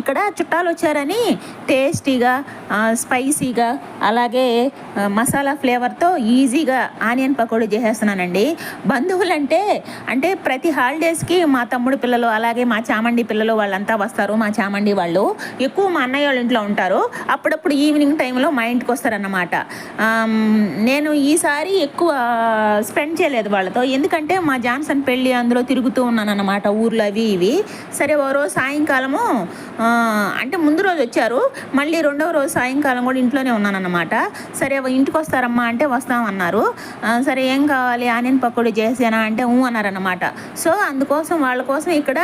ఇక్కడ చుట్టాలు వచ్చారని టేస్టీగా స్పైసీగా అలాగే మసాలా ఫ్లేవర్తో ఈజీగా ఆనియన్ పకోడీ చేసేస్తున్నానండి. బంధువులంటే అంటే ప్రతి హాలిడేస్కి మా తమ్ముడు పిల్లలు అలాగే మా చామండి పిల్లలు వాళ్ళంతా వస్తారు మా చామండి వాళ్ళు. ఎక్కువ మా అన్నయ్య వాళ్ళ ఇంట్లో ఉంటారు. అప్పుడప్పుడు ఈవినింగ్ టైంలో మా ఇంటికి వస్తారన్నమాట. నేను ఈసారి ఎక్కువ స్పెండ్ చేయలేదు వాళ్ళతో. ఎందుకంటే మా జాన్సన్ పెళ్ళి అందులో తిరుగుతూ ఉన్నాను అన్నమాట ఊర్లో అవి ఇవి. సరే ఓ రోజు సాయంకాలము అంటే ముందు రోజు వచ్చారు. మళ్ళీ రెండవ రోజు సాయంకాలం కూడా ఇంట్లోనే ఉన్నానన్నమాట. సరే ఇంటికి వస్తారమ్మా అంటే వస్తామన్నారు. సరే ఏం కావాలి? ఆనియన్ పకోడీ చేసేనా అంటే ఊ అన్నారన్నమాట. సో అందుకోసం వాళ్ళ కోసం ఇక్కడ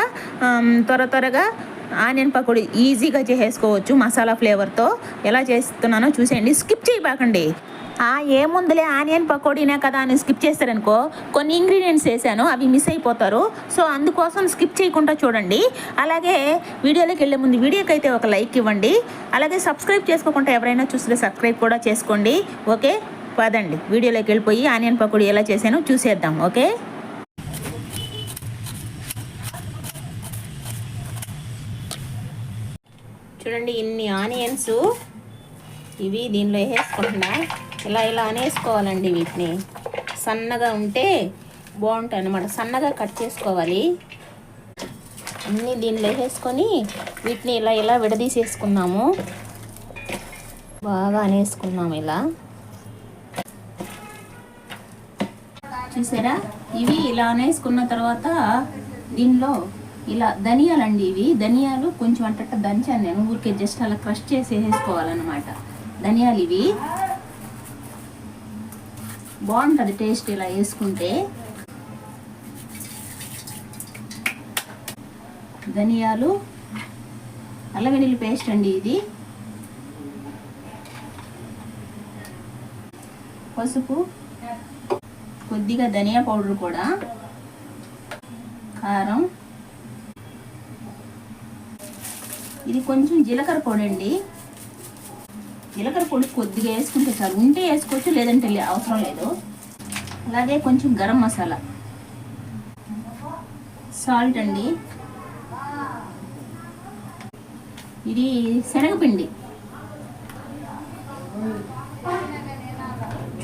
త్వర త్వరగా ఆనియన్ పకోడీ ఈజీగా చేసేసుకోవచ్చు. మసాలా ఫ్లేవర్తో ఎలా చేస్తున్నానో చూసేయండి. స్కిప్ చేయబాకండి. ఆ ఏముందిలే ఆనియన్ పకోడీనే కదా అని స్కిప్ చేస్తారనుకో కొన్ని ఇంగ్రీడియంట్స్ వేసాను అవి మిస్ అయిపోతారు. సో అందుకోసం స్కిప్ చేయకుండా చూడండి. అలాగే వీడియోలోకి వెళ్ళే ముందు వీడియోకి అయితే ఒక లైక్ ఇవ్వండి. అలాగే సబ్స్క్రైబ్ చేసుకోకుండా ఎవరైనా చూస్తే సబ్స్క్రైబ్ కూడా చేసుకోండి. ఓకే? పదండి. వీడియోలోకి వెళ్ళిపోయి ఆనియన్ పకోడీ ఎలా చేశానో చూసేద్దాం. ఓకే? చూడండి ఇన్ని ఆనియన్స్ ఇవి దీనిలో వేసేసుకుంటున్నా. ఇలా ఇలా అనేసుకోవాలండి వీటిని. సన్నగా ఉంటే బాగుంటాయి అన్నమాట. సన్నగా కట్ చేసుకోవాలి. అన్నీ దీనిలో వేసేసుకొని వీటిని ఇలా ఇలా విడదీసేసుకున్నాము. బాగా అనేసుకున్నాము ఇలా. చూసారా? ఇవి ఇలా అనేసుకున్న తర్వాత దీనిలో ఇలా ధనియాలండి ఇవి. ధనియాలు కొంచెం అంటట్ట దంచాను నేను. ఊరికే జస్ట్ అలా క్రష్ చేసి వేసేసుకోవాలన్నమాట ధనియాలు ఇవి. బాగుంటుంది టేస్ట్ ఇలా వేసుకుంటే. ధనియాలు. అల్లం వెల్లుల్లి పేస్ట్ అండి ఇది. పసుపు. కొద్దిగా ధనియా పౌడర్ కూడా. కారం. ఇది కొంచెం జీలకర్ర పొడి అండి జీలకర్ర పొడి కొద్దిగా వేసుకుంటే చాలు. ఉంటే వేసుకోవచ్చు లేదంటే లే- అవసరం లేదు. అలాగే కొంచెం గరం మసాలా. సాల్ట్ అండి. ఇది శనగపిండి.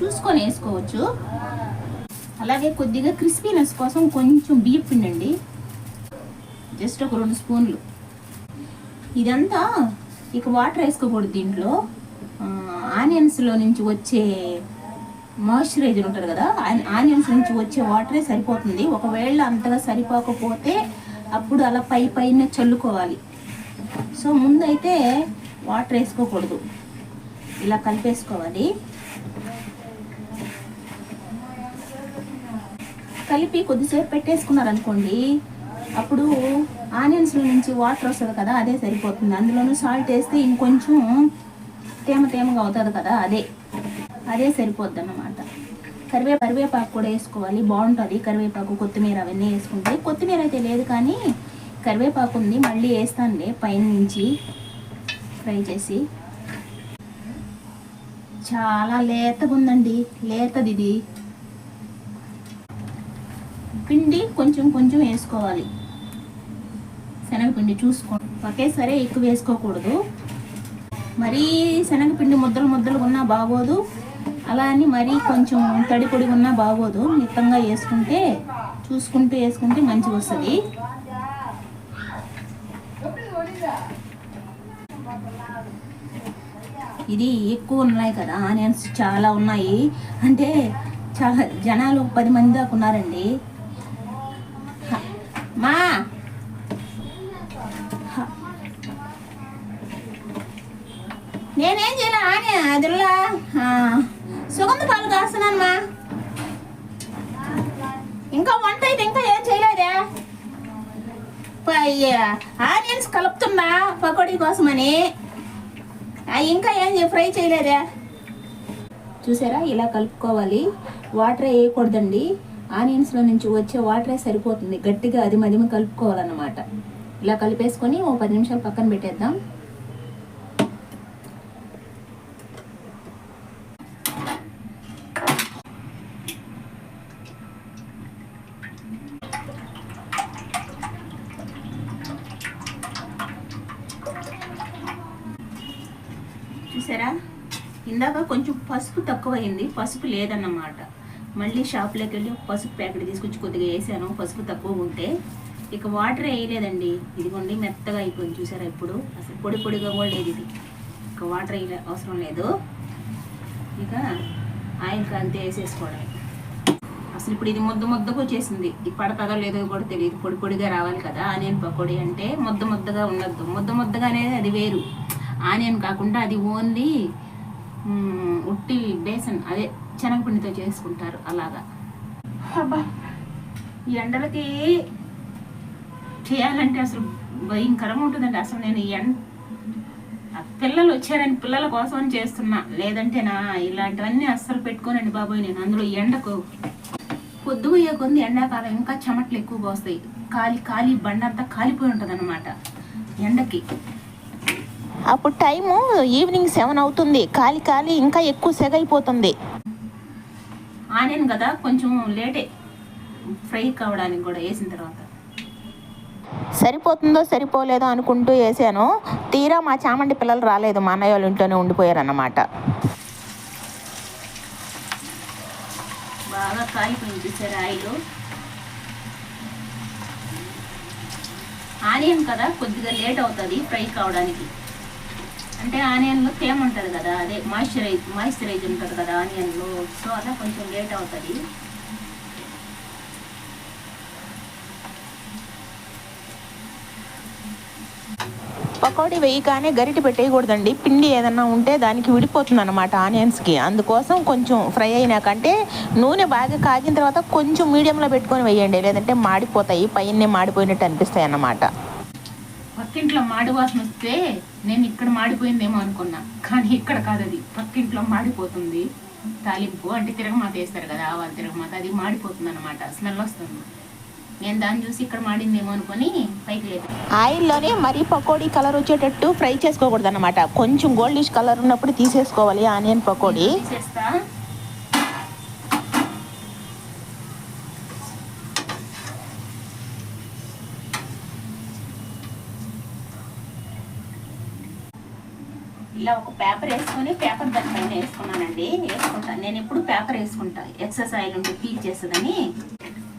చూసుకొని వేసుకోవచ్చు. అలాగే కొద్దిగా క్రిస్పీనెస్ కోసం కొంచెం బియ్యం పిండి అండి జస్ట్ ఒక రెండు స్పూన్లు. ఇదంతా ఇక వాటర్ వేసుకోకూడదు దీంట్లో. ఆనియన్స్లో నుంచి వచ్చే మాయిశ్చరైజర్ ఉంటుంది కదా ఆనియన్స్ నుంచి వచ్చే వాటరే సరిపోతుంది. ఒకవేళ అంతగా సరిపోకపోతే అప్పుడు అలా పై పైన చల్లుకోవాలి. సో ముందైతే వాటర్ వేసుకోకూడదు. ఇలా కలిపేసుకోవాలి. కలిపి కొద్దిసేపు పెట్టేసుకున్నారనుకోండి అప్పుడు ఆనియన్స్లో నుంచి వాటర్ వస్తుంది కదా అదే సరిపోతుంది. అందులోనూ సాల్ట్ వేస్తే ఇంకొంచెం తేమ తేమగా అవుతుంది కదా అదే. అదే సరిపోద్ది అన్నమాట. కరివే కరివేపాకు కూడా వేసుకోవాలి బాగుంటుంది. కరివేపాకు కొత్తిమీర అవన్నీ వేసుకుంటే. కొత్తిమీర అయితే లేదు కానీ కరివేపాకు ఉంది మళ్ళీ వేస్తానులే పైన నుంచి ఫ్రై చేసి. చాలా లేతగా ఉందండి లేతది ఇది. పిండి కొంచెం కొంచెం వేసుకోవాలి. శనగపిండి చూసుకోండి. ఒకేసారి ఎక్కువ వేసుకోకూడదు. మరీ శనగపిండి ముద్దలు ముద్దలు ఉన్నా బాగోదు. అలా అని మరీ కొంచెం తడి పొడి ఉన్నా బాగోదు. మిత్తంగా వేసుకుంటే చూసుకుంటూ వేసుకుంటే మంచిగా వస్తుంది. ఇది ఎక్కువ ఉన్నాయి కదా ఆనియన్స్ చాలా ఉన్నాయి. అంటే చాలా జనాలు పది మంది దాకా ఉన్నారండి. ఇంకా వంట అయితే ఇంకా ఏం చేయలేదే? ఆనియన్స్ కలుపుతున్నా పకోడీ కోసమని. ఇంకా ఏం ఫ్రై చేయలేదే? చూసారా? ఇలా కలుపుకోవాలి. వాటర్ వేయకూడదండి. ఆనియన్స్లో నుంచి వచ్చే వాటరే సరిపోతుంది. గట్టిగా అది మదిమ కలుపుకోవాలన్నమాట. ఇలా కలిపేసుకొని ఓ పది నిమిషాలు పక్కన పెట్టేద్దాం చూసారా ఇందాక కొంచెం పసుపు తక్కువైంది. పసుపు లేదన్నమాట. మళ్ళీ షాప్లోకి వెళ్ళి పసుపు ప్యాకెట్ తీసుకొచ్చి కొద్దిగా వేసాను. పసుపు తక్కువ ఉంటే ఇక వాటర్ వేయలేదండి. ఇదిగోండి మెత్తగా అయిపోయింది చూసారా ఇప్పుడు? అసలు పొడి పొడిగా కూడా లేదు ఇది. ఇక వాటర్ వేయలే అవసరం లేదు. ఇక ఆయిల్ కాంతి వేసేసుకోవడమే. అసలు ఇప్పుడు ఇది ముద్ద ముద్దకు వచ్చేసింది. ఇది పడతాదో లేదో కూడా తెలియదు. పొడి పొడిగా రావాలి కదా. ఆనియన్ పకోడీ అంటే ముద్ద ముద్దగా ఉండద్దు. ముద్ద ముద్దగా అనేది అది వేరు. ఆనియన్ కాకుండా అది ఓన్లీ ఉట్టి బేసన్ అదే శనగపిండితో చేసుకుంటారు అలాగా. అబ్బా ఈ ఎండలకి చేయాలంటే అసలు భయంకరంగా ఉంటుందండి. అసలు నేను ఈ ఎండ పిల్లలు వచ్చారని పిల్లల కోసం చేస్తున్నా. లేదంటే నా ఇలాంటివన్నీ అస్సలు పెట్టుకోనండి బాబోయ్ నేను. అందులో ఎండకు పొద్దు పోయే కొంది ఎండాకాలం ఇంకా చెమట్లు ఎక్కువగా వస్తాయి కాలి కాలి బండంతా కాలిపోయి ఉంటుంది ఎండకి. అప్పుడు టైము ఈవినింగ్ సెవెన్ అవుతుంది. కాలి కాలి ఇంకా ఎక్కువ సెగైపోతుంది. ఆనియన్ కదా కొంచెం లేటే. ఫ్రై కావడానికి కూడా వేసిన తర్వాత. సరిపోతుందో సరిపోలేదో అనుకుంటూ వేసాను. తీరా మా చామండి పిల్లలు రాలేదు. మా అన్నయ్య వాళ్ళ ఇంట్లోనే ఉండిపోయారన్నమాట. బాగా కాలిపోయింది చూసారు ఆయిల్? ఆనియన్ కదా కొద్దిగా లేట్ అవుతుంది ఫ్రై కావడానికి. అంటే ఆనియన్లో తేమ ఉంటుంది కదా అదే మాయిశ్చరైజ్ మాయిశ్చరైజ్ ఉంటుంది కదా ఆనియన్లో. సో అలా కొంచెం లేట్ అవుతుంది. పకోడీ వేయగానే గరిటె పెట్టేయకూడదండి. పిండి ఏదన్నా ఉంటే దానికి విడిపోతుంది అనమాట ఆనియన్స్కి. అందుకోసం కొంచెం ఫ్రై అయినాకంటే నూనె బాగా కాగిన తర్వాత కొంచెం మీడియంలో పెట్టుకొని వేయండి. లేదంటే మాడిపోతాయి. పైన మాడిపోయినట్టు అనిపిస్తాయి అన్నమాట పక్కింట్లో మాడి వాసన వస్తే నేను ఇక్కడ మాడిపోయిందేమో అనుకున్నా. కానీ ఇక్కడ కాదు అది. పక్కింట్లో మాడిపోతుంది. తాలింపు అంటే తిరగమాత వేస్తారు కదా ఆవాలు తిరగమాత అది మాడిపోతుంది అనమాట స్మెల్ వస్తుంది. నేను దాన్ని చూసి ఇక్కడ మాడిందేమో అనుకొని పైకి లేదు ఆయిల్లోనే మరీ పకోడీ కలర్ వచ్చేటట్టు ఫ్రై చేసుకోకూడదు అనమాట కొంచెం గోల్డిష్ కలర్ ఉన్నప్పుడు తీసేసుకోవాలి ఆనియన్ పకోడీ. తీసేస్తా. ఇలా ఒక పేపర్ వేసుకొని పేపర్ దానిపైన వేసుకున్నానండి. వేసుకుంటాను నేను ఎప్పుడు పేపర్ వేసుకుంటా. ఎక్సర్సైజ్ ఆయిల్ ఉంటే ఫీల్ చేస్తుందని.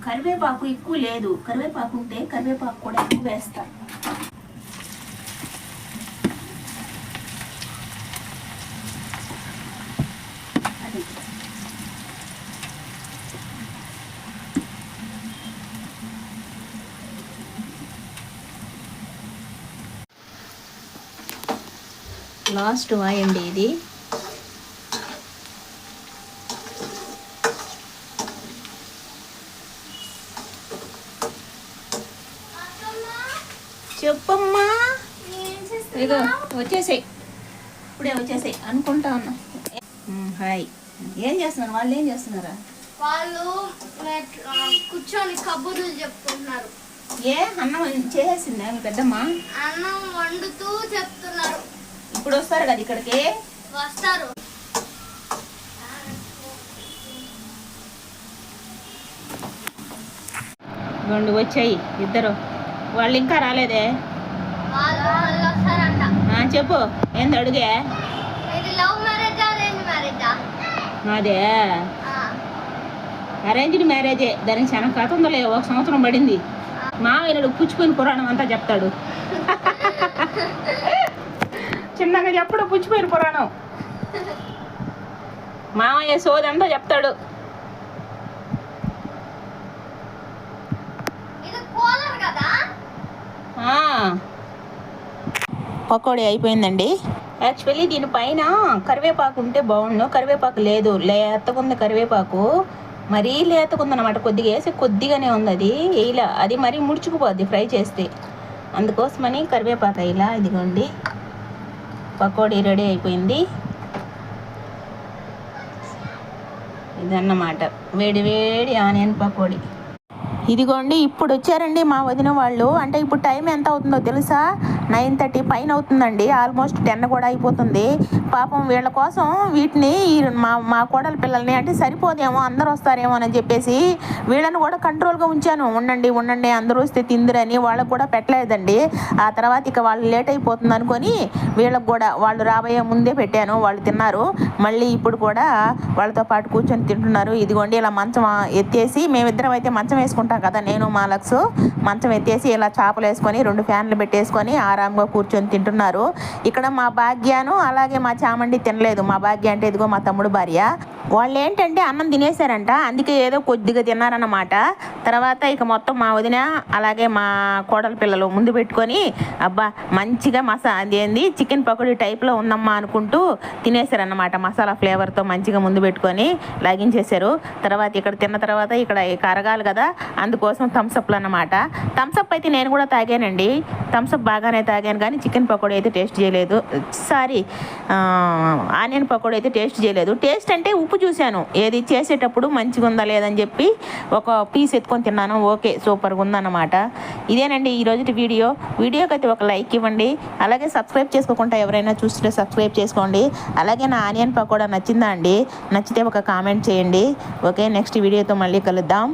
కరివేపాకు ఎక్కువ లేదు. కరివేపాకు ఉంటే కరివేపాకు కూడా ఎక్కువ వేస్తాను లాస్ట్ వాయండి ఇది. చెప్పమ్మా. వచ్చేసాయి. ఇప్పుడే వచ్చేసాయి. అనుకుంటా ఉన్నా. హాయ్. ఏం చేస్తున్నారు? వాళ్ళు ఏం చేస్తున్నారా? వాళ్ళు కూర్చొని కబుర్లు చెప్పుకుంటున్నారు ఏ? అన్నం చేసేసిందా మీ పెద్దమ్మ? అన్నం వండుతూ చెప్తున్నారు. ఇప్పుడు వస్తారు కదా ఇక్కడికి? వస్తారు. రెండు వచ్చాయి ఇద్దరు. వాళ్ళు ఇంకా రాలేదే? చెప్పు. ఏంది అడుగే? అదే అరేంజ్డ్ మ్యారేజే. దానికి చాలా కథ ఉందలే ఒక సంవత్సరం పడింది. మావయ్యనుడు పుచ్చిపోయిన పురాణం అంతా చెప్తాడు. చిన్నగా చెప్పడు పుచ్చిపోయిన పురాణం. మామయ్య సోది అంతా చెప్తాడు. ఇది కూలర్ కదా? ఆ, పకోడీ అయిపోయిందండి. యాక్చువల్లీ దీనిపైన కరివేపాకు ఉంటే బాగుండు. కరివేపాకు లేదు. లేతకుంది కరివేపాకు. మరీ లేతకుందన్నమాట. కొద్దిగా వేసి కొద్దిగానే ఉంది అది. వేయలా. అది మరీ ముడుచుకుపోద్ది ఫ్రై చేస్తే. అందుకోసమని కరివేపాకు వేయలా. ఇదిగోండి. పకోడీ రెడీ అయిపోయింది. ఇదన్నమాట. వేడి వేడి ఆనియన్ పకోడీ. ఇదిగోండి ఇప్పుడు వచ్చారండి మా వదిన వాళ్ళు. అంటే ఇప్పుడు టైం ఎంత అవుతుందో తెలుసా? నైన్ థర్టీ పైన అవుతుందండి. ఆల్మోస్ట్ టెన్ కూడా అయిపోతుంది. పాపం వీళ్ళ కోసం వీటిని ఈ మా మా కోడల పిల్లల్ని అంటే సరిపోదేమో అందరూ వస్తారేమో అని చెప్పేసి వీళ్ళని కూడా కంట్రోల్గా ఉంచాను. ఉండండి ఉండండి అందరూ వస్తే తిందిరని వాళ్ళకు కూడా పెట్టలేదండి. ఆ తర్వాత ఇక వాళ్ళు లేట్ అయిపోతుంది అనుకొని వీళ్ళకు కూడా వాళ్ళు రాబోయే ముందే పెట్టాను. వాళ్ళు తిన్నారు. మళ్ళీ ఇప్పుడు కూడా వాళ్ళతో పాటు కూర్చొని తింటున్నారు. ఇదిగోండి ఇలా మంచం ఎత్తేసి మేమిద్దరం అయితే మంచం వేసుకుంటాం కదా నేను మా లక్స్. మంచం ఎత్తేసి ఇలా చేపలు వేసుకొని రెండు ఫ్యాన్లు పెట్టేసుకొని ఆరాంగా కూర్చొని తింటున్నారు. ఇక్కడ మా భాగ్యాను అలాగే మా చామండి తినలేదు. మా భాగ్య అంటే ఇదిగో మా తమ్ముడు భార్య. వాళ్ళు ఏంటంటే అన్నం తినేశారంట. అందుకే ఏదో కొద్దిగా తిన్నారన్నమాట. తర్వాత ఇక మొత్తం మా వదిన అలాగే మా కోడల పిల్లలు ముందు పెట్టుకొని అబ్బా మంచిగా మసా అదేంది చికెన్ పకోడీ టైప్లో ఉందమ్మా అనుకుంటూ తినేశారన్నమాట. మసాలా ఫ్లేవర్తో మంచిగా ముందు పెట్టుకొని లాగించేశారు. తర్వాత ఇక్కడ తిన్న తర్వాత ఇక్కడ కరగాలి కదా అందుకోసం థమ్స్అప్లు అన్నమాట థమ్స్అప్ అయితే నేను కూడా తాగానండి. థమ్స్అప్ బాగానే తాగాను కానీ చికెన్ పకోడీ అయితే టేస్ట్ చేయలేదు. సారీ ఆనియన్ పకోడీ అయితే టేస్ట్ చేయలేదు. టేస్ట్ అంటే ఉప్పు చూశాను. ఏది చేసేటప్పుడు మంచిగా ఉందా లేదని చెప్పి ఒక పీస్ ఎత్తుకొని తిన్నాను. ఓకే సూపర్గా ఉందన్నమాట. ఇదేనండి ఈ వీడియో. వీడియోకి అయితే ఒక లైక్ ఇవ్వండి. అలాగే సబ్స్క్రైబ్ చేసుకోకుండా ఎవరైనా చూస్తుంటే సబ్స్క్రైబ్ చేసుకోండి. అలాగే నా ఆనియన్ పకోడా నచ్చిందా అండి? నచ్చితే ఒక కామెంట్ చేయండి. ఓకే నెక్స్ట్ వీడియోతో మళ్ళీ కలుద్దాం.